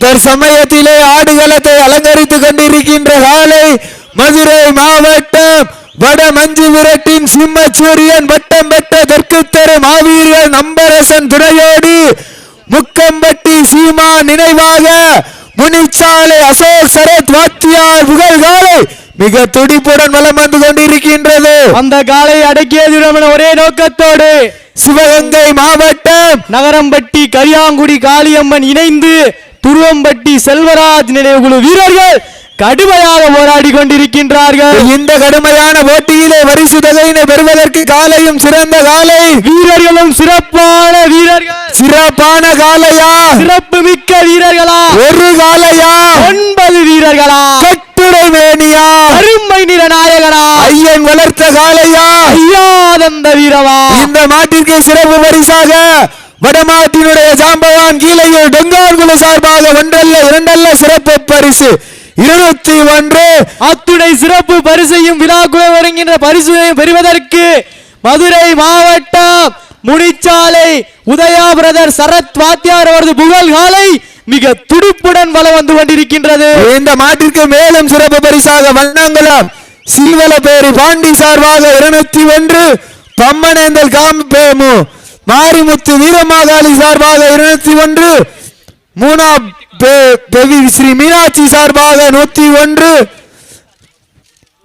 தற்சமயத்திலே ஆடுகளத்தை அலங்கரித்துக் கொண்டிருக்கின்ற காலை மதுரை மாவட்டம் வட மஞ்சு விரட்டின் சிம்மச்சூரியன் வட்டம் பெற்ற தெற்குத்தரு மாவீரர் நம்பரசன் துணையோடு முக்கம்பட்டி சீமா நினைவாக முனிச்சாலை அசோக் சரத் வாத்தியார் புகழ் காலை மிக துடிப்புடன் வலம் வந்து கொண்டிருக்கின்றது. அந்த காலை அடக்கியது ஒரே நோக்கத்தோடு சிவகங்கை மாவட்டம் நகரம்பட்டி கரியாங்குடி காளியம்மன் இணைந்து துருவம்பட்டி செல்வராஜ் நினைவுகுழு வீரர்கள் கடுமையாக போராடி கொண்டிருக்கின்றார்கள். இந்த கடுமையான போட்டியிலே பரிசு தொகையினை பெறுவதற்கு காலையும் சிறந்த காலை. வீரர்களும் சிறப்பான வீரர்கள். சிறப்பான காலையா? சிறப்பு மிக்க வீரர்களா? ஒரு காலையா? ஒன்பது வீரர்களா? கட்டுரை மேனியா? அருமை நிற நாயகனா? ஐயன் வளர்த்த காலையா? ஐயாதந்த வீரவா? இந்த மாட்டிற்கு சிறப்பு பரிசாக வடமாட்டினுடைய ஜாம்பவான் கீழையில் டொங்கான்குழு சார்பாக ஒன்றல்ல இரண்டல்ல சிறப்பு பரிசு. இருநூத்தி ஒன்று. அத்துணை சிறப்பு பரிசையும் விழாக்குழு வருகின்ற பரிசையும் பெறுவதற்கு மதுரை மாவட்டம் முனிச்சாலை உதயா பிரதர் சரத் வாத்தியார் அவரது புகழ் காலை மிக துடிப்புடன் வலம் வந்து கொண்டிருக்கின்றது. இந்த மாட்டிற்கு மேலும் சிறப்பு பரிசாக வண்ணங்குளம் சீவலப்பேரி பாண்டி சார்பாக இருநூத்தி ஒன்று பம்மனேந்தல் காம்பேமு மாரிமுத்து வீரமாகாளி சார்பாக இருநூத்தி ஒன்று. மூணாம் பெ- பெவி ஸ்ரீ மீனாட்சி சார்பாக நூத்தி ஒன்று.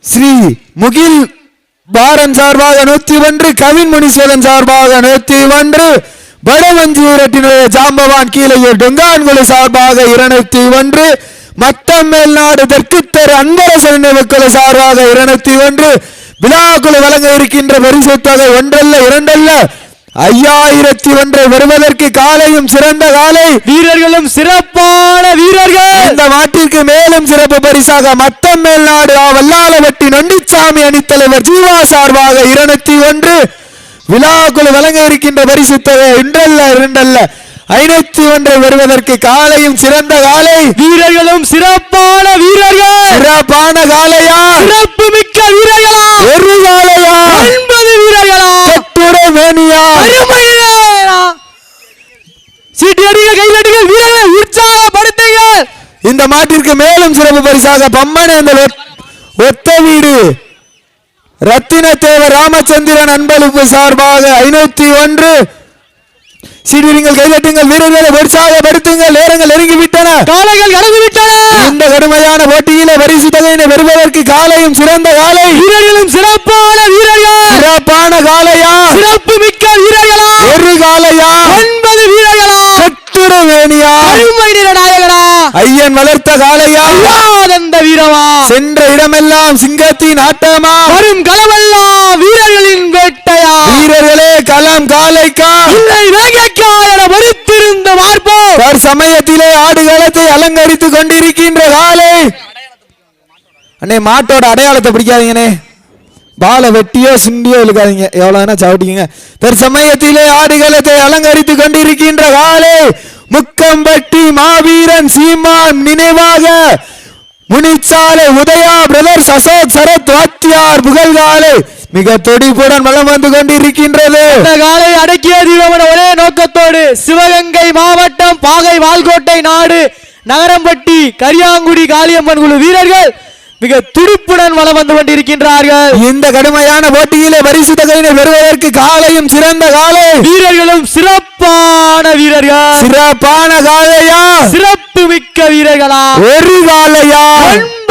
ஸ்ரீ முகில் பாரன் சார்பாக நூத்தி ஒன்று. கவின் முனீஸ்வரன் சார்பாக நூத்தி ஒன்று. வடமஞ்சூரத்தினுடைய ஜாம்பவான் கீழையில் டொங்கான்குழு சார்பாக இருநூத்தி ஒன்று. மத்தம் மேல்நாடு தெரு அந்தரசன் நினைவுக்குழு சார்பாக இருநூத்தி ஒன்று. விழாக்குழு வழங்க இருக்கின்ற பரிசு தொகை ஒன்றல்ல இரண்டல்ல. ஐயாயிரத்தி ஒன்றை வருவதற்கு காலையும் சிறந்த காலை. வீரர்களும் சிறப்பான வீரர்கள். இந்த மாட்டிற்கு மேலும் சிறப்பு பரிசாக மத்தம் மேல்நாடு ஆ வல்லாளவட்டி நொண்டிச்சாமி அணித்தலைவர் ஜீவா சார்பாக இருநூத்தி ஒன்று. விழாக்குழு வழங்க இருக்கின்ற பரிசு தொகை இன்றல்ல இரண்டல்ல. ஐநூத்தி ஒன்றை வருவதற்கு காலையும் சிறந்த காலை. வீரர்களும் சிறப்பான வீரர்கள். சிறப்பான காலையா? சிறப்பு மிக்க வீரர்களா? ஒரு காலையா? ஒன்பது வீரர்களா கட்டுரை மேனியா அருமை வீரர்களா. சீட்டி அடிங்க கையில் வீரர்களை உற்சாகப்படுத்துங்க. இந்த மாட்டிற்கு மேலும் சிறப்பு பரிசாக பம்மனேந்தல் ஒத்- ஒத்த வீடு. ரத்தினத்தேவ ராமச்சந்திரன் அன்பளிப்பு சார்பாக ஐநூத்தி ஒன்று சீடிங்கள் கைதட்டுங்கள் வீரர்களை உற்சாகப்படுத்துங்கள் நேரங்கள் நெருங்கி விட்டன காளைகள் கடந்து விட்டன இந்த கடுமையான போட்டியிலே பரிசு தொகையினை பெறுவதற்கு காலையும் சிறந்த காலை வீரர்களும் சிறப்பான வீரர்கள்? சிறப்பான காலையா சிறப்பு மிக்க வீரர்களா? ஒரு காலையா ஒன்பது வீரர்களா? கட்டுரை வேணியா அருமை நிற நாயகனா? ஐயன் வளர்த்த காலையா ஐயாதந்த வீரமா? சென்ற இடமெல்லாம் சிங்கத்தின் ஆட்டமா? வரும் களமெல்லாம் வீரர்களின் வேட்டையா? வீரர்களே களம் காலைக்கா இல்லை வேகைக்கா தற்சமயத்திலே சமயத்திலே ஆடுகளத்தை அலங்கரித்துக் கொண்டிருக்கின்ற காலை. அண்ணே மாட்டோட அடையாளத்தை பிடிக்காதீங்கண்ணே. பாலை வெட்டியோ சுண்டியோ இழுக்காதீங்க. எவ்வளோ வேணா சாப்பிட்டீங்க தற்சமயத்திலே ஆடுகளத்தை அலங்கரித்துக் கொண்டிருக்கின்ற காலை. முக்கம்பட்டி மாவீரன் சீமான் நினைவாக முனிச்சாலை உதயா பிரதர்ஸ் அசோக் சரத் வாத்தியார் புகழ்காலை. மிக துடிப்புடன் வலம் வந்து கொண்டிருக்கின்றது. இந்த காலை அடக்கிய தீபமன ஒரே நோக்கத்தோடு சிவகங்கை மாவட்டம் பாகை வால்கோட்டை நாடு நகரம்பட்டி கரியாங்குடி காளியம்மன் குழு வீரர்கள் மிக துடிப்புடன் வலம் வந்து கொண்டிருக்கின்றார்கள். இந்த கடுமையான போட்டியிலே பரிசு தொகையினை பெறுவதற்கு காலையும் சிறந்த காலை. வீரர்களும் சிறப்பான வீரர்கள். சிறப்பான காலையா? சிறப்பு மிக்க வீரர்களா? ஒரு காலையா?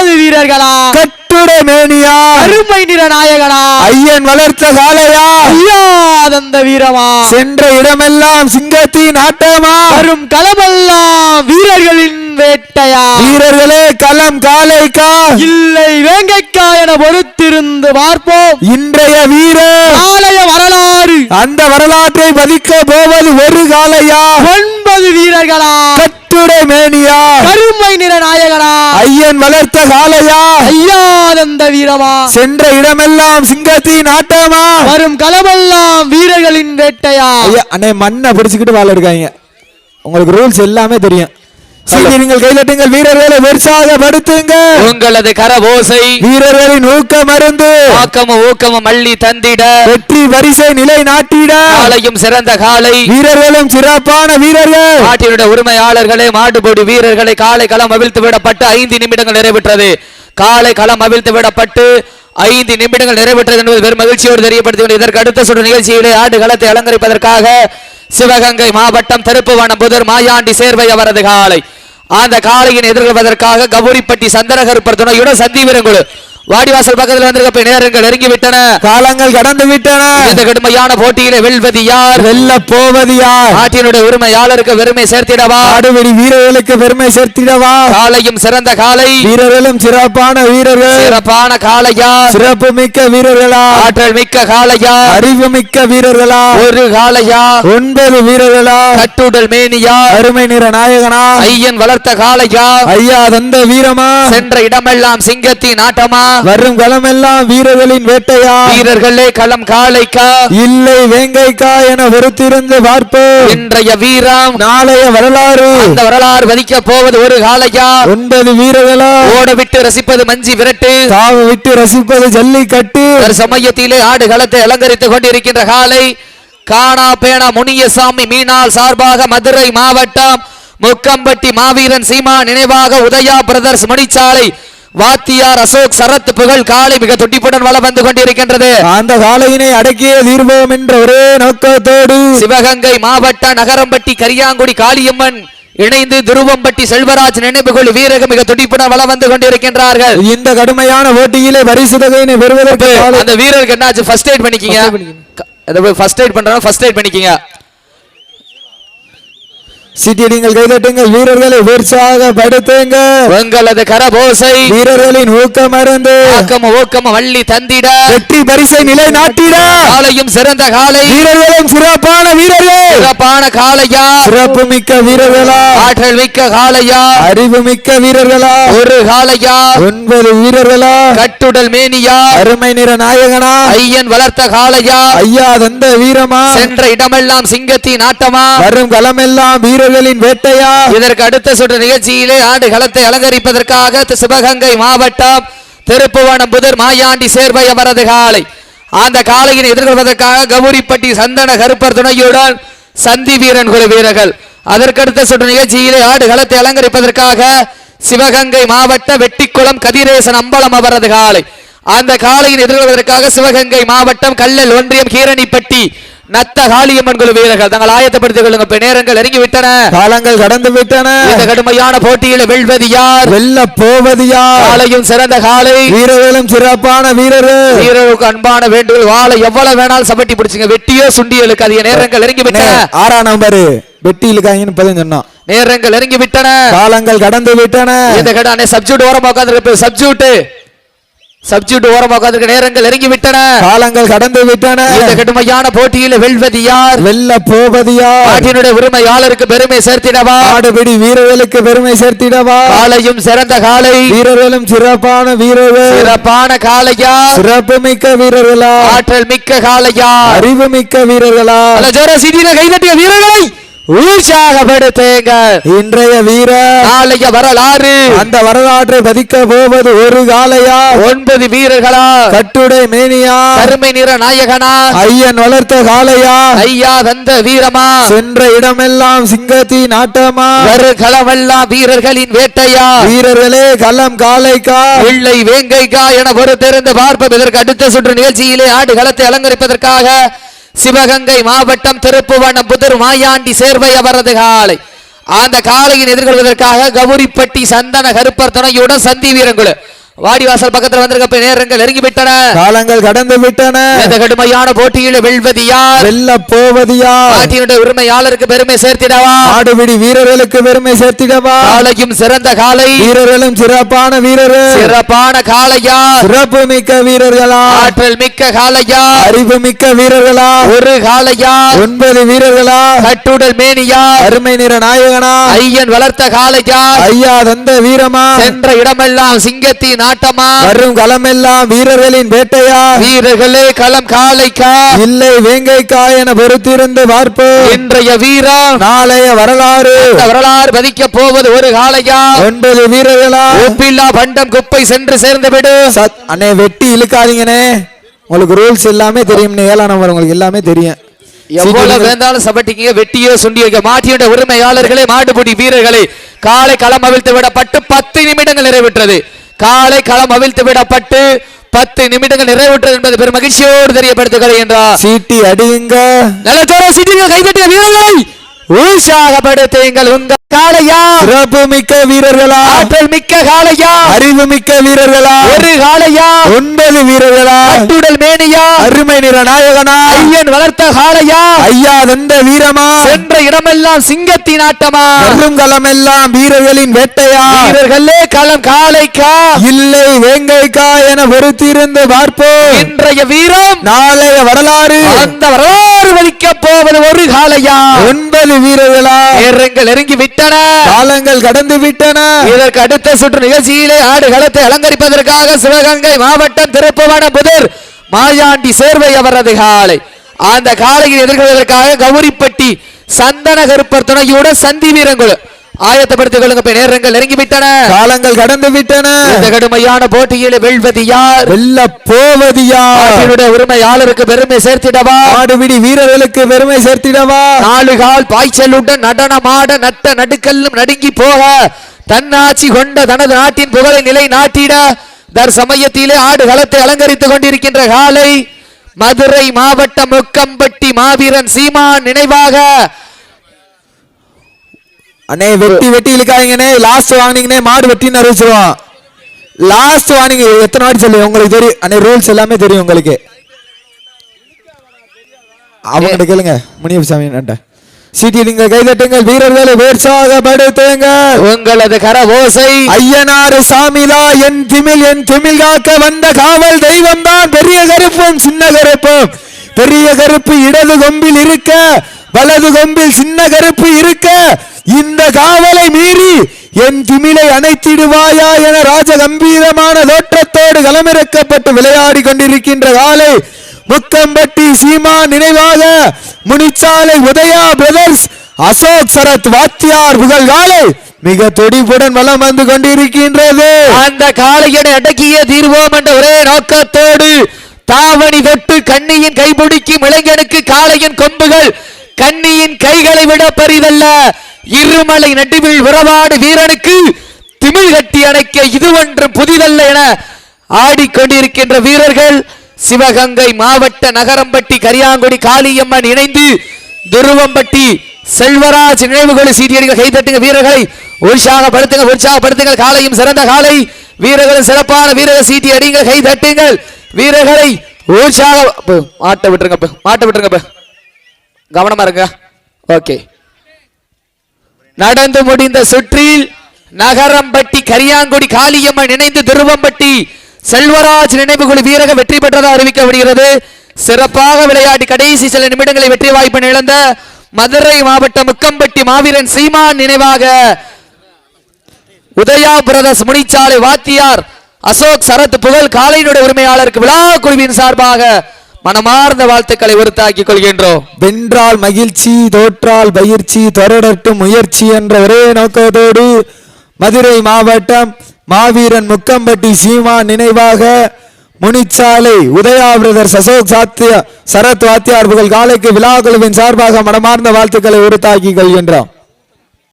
ஒன்பது வீரர்களா? கட்டுரை மேனியா? அருமை நிற நாயகனா? ஐயன் வளர்த்த காலையா ஐயாதந்த வீரமா? சென்ற இடமெல்லாம் சிங்கத்தின் ஆட்டமா? வரும் களமெல்லாம் வீரர்களின் வேட்டையா? வீரர்களே களம் காலைக்கா? இல்லை வேங்கைக்கா என பொறுத்திருந்து பார்ப்போம். இன்றைய வீரர் ஆலய வரலாறு. அந்த வரலாற்றை பதிக்க போவது ஒரு காலையா ஒன்பது வீரர்களா? கட்டுரை மேனியா? ஐயன் வளர்த்த காலையா ஐயாதந்த வீரமா சென்ற இடமெல்லாம் சிங்கத்தின் ஆட்டமா? வரும் களமெல்லாம் வீரர்களின் வேட்டையா? ஐயா அண்ணே மண்ணை பிடிச்சுக்கிட்டு வாழ இருக்காங்க உங்களுக்கு ரூல்ஸ் எல்லாமே தெரியும். சீனியர்கள் கைதட்டுங்கள் வீரர்களை உற்சாகப்படுத்துங்க. உங்களது கரவோசை வீரர்களின் ஊக்க மருந்து ஆக்கமும் ஊக்கமும் அள்ளி தந்திட. வெற்றி வரிசை நிலை நாட்டிட. காலையும் சிறந்த காலை. வீரர்களும் சிறப்பான வீரர்கள். நாட்டினுடைய உரிமையாளர்களே மாட்டுப்பொடி வீரர்களை காலை களம் அவிழ்த்து விடப்பட்டு ஐந்து நிமிடங்கள் நிறைவேற்றது. காலை களம் அவிழ்த்து விடப்பட்டு ஐந்து நிமிடங்கள் நிறைவேற்றது என்பது பெரும் மகிழ்ச்சியோடு தெரியப்படுத்தி இதற்கு அடுத்த சுற்று நிகழ்ச்சியிலே ஆடு களத்தை அலங்கரிப்பதற்காக சிவகங்கை மாவட்டம் திருப்புவனம் புதர் மாயாண்டி சேர்வை அவரது காலை. அந்த காளையின் எதிர்கொள்வதற்காக கபூரிப்பட்டி சந்தனகருப்பர் துணையுடன் சந்தி வீரங்குழு வாடிவாசல் பக்கத்தில் வந்திருக்க நேரங்கள் நெருங்கி விட்டன காலங்கள் கடந்து விட்டன இந்த கடுமையான போட்டியிலே வெல்வது யார்? வெல்ல போவது யார்? நாட்டினுடைய உரிமையாளருக்கு பெருமை சேர்த்திடவா? ஆடுவெடி வீரர்களுக்கு பெருமை சேர்த்திடவா? காலையும் சிறந்த காலை. வீரர்களும் சிறப்பான வீரர்கள். சிறப்பான காளையா சிறப்பு மிக்க வீரர்களா? ஆற்றல் மிக்க காளையா அறிவு மிக்க வீரர்களா? ஒரு காளையா ஒன்பது வீரர்களா? கட்டுடல் மேனியா அருமை நிற நாயகனா? ஐயன் வளர்த்த காளையா ஐயா தந்த வீரமா? சென்ற இடமெல்லாம் சிங்கத்தின் ஆட்டமா? வரும். களமெல்லாம் வீரர்களின் வேட்டையா வீரர்களே களம் காளைக்கா இல்லை வேங்கைக்கா என பொறுத்திருந்து பார்ப்போம். இன்றைய வீரம் நாளைய வரலாறு. அந்த வரலாறு வதிக்க போவது ஒரு காளையா ஒன்பது வீரர்களா? ஓட விட்டு ரசிப்பது மஞ்சி விரட்டு. தாவ விட்டு ரசிப்பது ஜல்லிக்கட்டு. ஒரு சமயத்திலே ஆடு களத்தை அலங்கரித்துக் கொண்டிருக்கின்ற காலை. காணா பேணா முனியசாமி மீனால் சார்பாக மதுரை மாவட்டம் முக்கம்பட்டி மாவீரன் சீமா நினைவாக உதயா பிரதர்ஸ் மணிச்சாலை வாத்தியார் அசோக் சரத் புகழ் காலை மிக துடிப்புடன் வளம் வந்து கொண்டிருக்கின்றது. அந்த காலையினை அடக்கிய தீர்வோம் என்ற ஒரே நோக்கத்தோடு சிவகங்கை மாவட்ட நகரம்பட்டி கரியாங்குடி காளியம்மன் இணைந்து துருவம்பட்டி செல்வராஜ் நினைவுகுழு வீரர்கள் மிக துடிப்புடன் வளம் வந்து கொண்டிருக்கின்றார்கள். இந்த கடுமையான போட்டியிலே பரிசு தொகையினை பெறுவதற்கு அந்த வீரருக்கு என்னாச்சு? ஃபர்ஸ்ட் எய்ட் பண்ணிக்கிங்க. ஃபர்ஸ்ட் எய்ட் பண்றோம் ஃபர்ஸ்ட் எய்ட் பண்ணிக்கிங்க. சீட்டிடுங்கள் கைதட்டுங்கள். வீரர்களை உற்சாகப்படுத்துங்க உங்களது கரபோசை வீரர்களின் ஊக்கம் மருந்து ஆக்கம் ஊக்கம் வள்ளி தந்திட. வெற்றி பரிசை நிலை நாட்டிட காலையும் சிறந்த காலை. வீரர்களும் சிறப்பான வீரர்கள். சிறப்பான காளையா சிறப்பு மிக்க வீரர்களா. ஆற்றல் மிக்க காளையா அறிவு மிக்க வீரர்களா. ஒரு காளையா ஒன்பது வீரர்களா. கட்டுடல் மேனியா. அருமை நிற நாயகனா. ஐயன் வளர்த்த காளையா ஐயா தந்த வீரமா. சென்ற இடமெல்லாம் சிங்கத்தின் ஆட்டமா. வரும் களமெல்லாம் வீரர்களின் வேட்டையா? இதற்கு அடுத்த சுற்று நிகழ்ச்சியிலே ஆண்டு களத்தை அலங்கரிப்பதற்காக சிவகங்கை மாவட்டம் திருப்புவனம் புதர் மாயாண்டி சேர்வை அவரது காலை அந்த காலையினை எதிர்கொள்வதற்காக கௌரிப்பட்டி சந்தன கருப்பர் துணையுடன் சந்தி வீரன் குழு வீரர்கள். அதற்கடுத்த சுற்று நிகழ்ச்சியிலே ஆடு களத்தை அலங்கரிப்பதற்காக சிவகங்கை மாவட்ட வெட்டிக்குளம் கதிரேசன் அம்பலம் அவரது காலை அந்த காலையின் எதிர்கொள்வதற்காக சிவகங்கை மாவட்டம் கல்லல் ஒன்றியம் கீரணிப்பட்டி. நத்த காளியம்மன் குழு வீரர்கள் தங்கள் ஆயத்தப்படுத்திக் கொள்ளுங்க இப்ப நேரங்கள் நெருங்கி விட்டன காலங்கள் கடந்து விட்டன இந்த கடுமையான போட்டியில் வெல்வது யார்? வெல்ல போவது யார்? காலையும் சிறந்த காலை வீரர்களும் சிறப்பான வீரர்கள். வீரருக்கு அன்பான வேண்டுகோள் வாழை எவ்வளவு வேணாலும் சபட்டி பிடிச்சுங்க. வெட்டியோ சுண்டியலுக்கு அதிக நேரங்கள் நெருங்கி விட்டன ஆறாம் நம்பரு வெட்டி இழுக்காங்கன்னு இப்பதான் சொன்னான். நேரங்கள் நெருங்கி விட்டன காலங்கள் கடந்து விட்டன இந்த கடானே சப்ஜூட் ஓரமா உட்காந்துருக்கு சப்ஜூட் சப்ஜூட் ஓரமா உட்காந்துருக்க நேரங்கள் நெருங்கி விட்டன காலங்கள் கடந்து விட்டன இந்த கடுமையான போட்டியில் வெல்வது யார்? வெல்ல போவது யார்? நாட்டினுடைய உரிமையாளருக்கு பெருமை சேர்த்திடவா? ஆடுபிடி வீரர்களுக்கு பெருமை சேர்த்திடவா? காலையும் சிறந்த காலை. வீரர்களும் சிறப்பான வீரர்கள். சிறப்பான காளையா சிறப்பு மிக்க வீரர்களா? ஆற்றல் மிக்க காளையா அறிவு மிக்க வீரர்களா? ஜோர சிட்டியில கைதட்டிய வீரர்களை உற்சாகப்படுத்துங்க இன்றைய வீரர் நாளைய வரலாறு. அந்த வரலாற்றை பதிக்க போவது ஒரு காலையா? ஒன்பது வீரர்களா? கட்டுடை மேனியா? கருமை நிற நாயகனா? ஐயன் வளர்த்த காளையா? ஐயா தந்த வீரமா? சென்ற இடமெல்லாம் சிங்கத்தின் ஆட்டமா வரு களமெல்லாம் வீரர்களின் வேட்டையா? வீரர்களே களம் காளைக்கா? வெள்ளை வேங்கைக்கா என பொறுத்திருந்து பார்ப்போம். இதற்கு அடுத்த சுற்று நிகழ்ச்சியிலே ஆடு களத்தை அலங்கரிப்பதற்காக சிவகங்கை மாவட்டம் திருப்புவனம் புதர் மாயாண்டி சேர்வை அவரது காலை. அந்த காலையின் எதிர்கொள்வதற்காக கௌரிப்பட்டி சந்தன கருப்பர் துணையுடன் சந்தி வீரங்குழு வாடிவாசல் பக்கத்துல வந்திருக்க நேரங்கள் நெருங்கி விட்டன காலங்கள் கடந்து விட்டன. இந்த கடுமையான போட்டியில் வெல்வது யார்? வெல்ல போவது யார்? நாட்டினுடைய உரிமையாளருக்கு பெருமை சேர்த்திடவா? ஆடுபிடி வீரர்களுக்கு பெருமை சேர்த்திடவா? காலையும் சிறந்த காலை வீரர்களும் சிறப்பான வீரர்கள். சிறப்பான காளையா? சிறப்பு மிக்க வீரர்களா? ஆற்றல் மிக்க காளையா? அறிவு மிக்க வீரர்களா? ஒரு காளையா? ஒன்பது வீரர்களா? கட்டுடல் மேனியா? அருமை நிற நாயகனா? ஐயன் வளர்த்த காளையா? ஐயா தந்த வீரமா? சென்ற இடமெல்லாம் சிங்கத்தின் நாட்டமா வரும் களமெல்லாம் வீரர்களின் வேட்டையா? வீரர்களே களம் காளைக்கா இல்லை வேங்கைக்கா என பொறுத்திருந்து பார்ப்போம் இன்றைய வீரம் நாளைய வரலாறு. வரலாறு பதிக்க போவது ஒரு காளையா? ஒன்பது வீரர்களா? ஒப்பில்லா பண்டம் குப்பை சென்று சேர்ந்து விடு. அண்ணே வெட்டி இழுக்காதீங்கண்ணே. உங்களுக்கு ரூல்ஸ் எல்லாமே தெரியும் ஏழாம் நம்பர் உங்களுக்கு எல்லாமே தெரியும். எவ்வளவு வேந்தாலும் சபட்டிங்க வெட்டியோ சுண்டி வைக்க மாட்டியுடைய உரிமையாளர்களே மாடுபிடி வீரர்களே காலை களம் அவிழ்த்து விடப்பட்டு பத்து நிமிடங்கள் நிறைவுற்றது. காலை களம் அவிழ்த்து விடப்பட்டு பத்து நிமிடங்கள் நிறைவுற்றது என்பது பெரும் மகிழ்ச்சியோடு தெரியப்படுத்துக் கொள்கின்றார் சீட்டி அடியுங்க. நல்ல தோற சிட்டிகள் கைதட்டிய வீரர்களை உற்சாகப்படுத்துங்கள் உங்க காளையா? சிறப்பு மிக்க வீரர்களா? ஆற்றல் மிக்க காளையா? அறிவு மிக்க வீரர்களா? ஒரு காளையா? ஒன்பது வீரர்களா? கட்டுடல் மேனியா? அருமை நிற நாயகனா? ஐயன் வளர்த்த காளையா? ஐயா தந்த வீரமா? சென்ற இடமெல்லாம் சிங்கத்தின் ஆட்டமா? வரும் களமெல்லாம் வீரர்களின் வேட்டையா? வீரர்களே களம் காளைக்கா? இல்லை வேங்கைக்கா என பொறுத்திருந்து பார்ப்போம். இன்றைய வீரம் நாளைய வரலாறு. அந்த வரலாறு வலிக்க போவது ஒரு காளையா? ஒன்பது வீரர்களா? நேரங்கள் நெருங்கி விட்டன. காலங்கள் கடந்து விட்டன. இதற்கு அடுத்த சுற்று நிகழ்ச்சியிலே ஆடு களத்தை அலங்கரிப்பதற்காக சிவகங்கை மாவட்டம் திருப்புவனம் புதர் மாயாண்டி சேர்வை அவரது காலை. அந்த காலையில் எதிர்கொள்வதற்காக கௌரிப்பட்டி சந்தன கருப்பர் துணையோட சந்தி வீரங்குழு ஆயத்தப்படுத்திக் கொள்ளுங்க நேரங்கள் நெருங்கி விட்டன காலங்கள் கடந்து விட்டன இந்த கடுமையான போட்டியில வெல்வது யார்? வெல்ல போவதியா நாட்டினுடைய உரிமையாளருக்கு பெருமை சேர்த்திடவா? மாடுபிடி வீரர்களுக்கு பெருமை சேர்த்திடவா? நாலு கால் பாய்ச்சலுடன் நடனமாட நட்ட நடுக்கல்லும் நடுங்கி போக தன்னாட்சி கொண்ட தனது நாட்டின் புகழை நிலை நாட்டிட தற்சமயத்திலே ஆடு களத்தை அலங்கரித்துக் கொண்டிருக்கின்ற காலை மதுரை மாவட்டம் முக்கம்பட்டி மாவீரன் சீமான் நினைவாக அண்ணே வெட்டி வெட்டி இழுக்காதீங்கண்ணே. லாஸ்ட் வாங்கினீங்கண்ணே மாடு வெட்டின்னு அறிவிச்சிருவோம் லாஸ்ட் வாங்கிங்க எத்தனை வாட்டி சொல்லு உங்களுக்கு தெரியும். அண்ணே ரூல்ஸ் எல்லாமே தெரியும் உங்களுக்கு. அவங்ககிட்ட கேளுங்க. முனியப்பசாமி நன்றி அண்ணன்ட்ட. சீட்டி நீங்க கைதட்டுங்கள் வீரர்களை உற்சாகப்படுத்துங்கள் உங்களது கர ஓசை ஐயனாறு சாமிலா என் திமில் என் திமில் காக்க வந்த காவல் தெய்வம் தான் பெரிய கருப்பும் சின்ன கருப்பும் பெரிய கருப்பு இடது கொம்பில் இருக்க வலது கொம்பில் சின்ன கருப்பு இருக்க இந்த காவலை மீறி என் திமிலை அணைத்திடுவாயா என ராஜ கம்பீரமான தோற்றத்தோடு களமிறக்கப்பட்டு விளையாடி கொண்டிருக்கின்ற காலை முக்கம்பட்டி சீமா நினைவாக முனிச்சாலை உதயா பிரதர்ஸ் அசோக் சரத் வாத்தியார் புகழ் காலை மிக துடிப்புடன் வலம் வந்து கொண்டிருக்கின்றது. அந்த காளையனை அடக்கிய தீர்வோம் என்ற ஒரே நோக்கத்தோடு தாவணி தொட்டு கண்ணியின் கைபிடிக்கும் இளைஞனுக்கு காளையின் கொம்புகள் கண்ணியின் கைகளை விட பரிதல்ல. இருமலை நடுவில் உறவாடு வீரனுக்கு திமிழ் கட்டி அணைக்க இது ஒன்றும் புதிதல்ல என ஆடிக்கொண்டிருக்கின்ற வீரர்கள் சிவகங்கை மாவட்ட நகரம்பட்டி கரியாங்குடி காளியம்மன் இணைந்து துருவம்பட்டி செல்வராஜ் நினைவுகளை சீரியடிகள் கைதட்டுங்க வீரர்களை. உற்சாகப்படுத்துங்க உற்சாகப்படுத்துங்கள். காலையும் சிறந்த காலை. வீரர்களும் சிறப்பான வீரர்கள் சீட்டி அடிங்கள் கை தட்டுங்கள். வீரர்களை உற்சாக மாட்ட விட்டுருங்க மாட்ட விட்டுருங்க கவனமா இருங்க. ஓகே. நடந்து முடிந்த சுற்றில் நகரம்பட்டி கரியாங்குடி காளியம்மன் இணைந்து திருவம்பட்டி செல்வராஜ் நினைவுகுழு வீரக வெற்றி பெற்றதாக அறிவிக்கப்படுகிறது. சிறப்பாக விளையாடி கடைசி சில நிமிடங்களை வெற்றி வாய்ப்பு இழந்த மதுரை மாவட்டம் முக்கம்பட்டி மாவீரன் சீமான் நினைவாக உதயா பிரதர்ஸ் முனிச்சாலை வாத்தியார் அசோக் சரத் புகழ் காலையினுடைய உரிமையாளருக்கு விழா குழுவின் சார்பாக மனமார்ந்த வாழ்த்துக்களை உறுத்தாக்கிக் கொள்கின்றோம். வென்றால் மகிழ்ச்சி தோற்றால் பயிற்சி தொடரட்டும் முயற்சி என்ற ஒரே நோக்கத்தோடு மதுரை மாவட்டம் மாவீரன் முக்கம்பட்டி சீமா நினைவாக முனிச்சாலை உதயா சசோக் சாத்திய சரத் வாத்தியார் புகழ் காலைக்கு விழா குழுவின் சார்பாக மனமார்ந்த வாழ்த்துக்களை உறுத்தாக்கி கொள்கின்றோம்.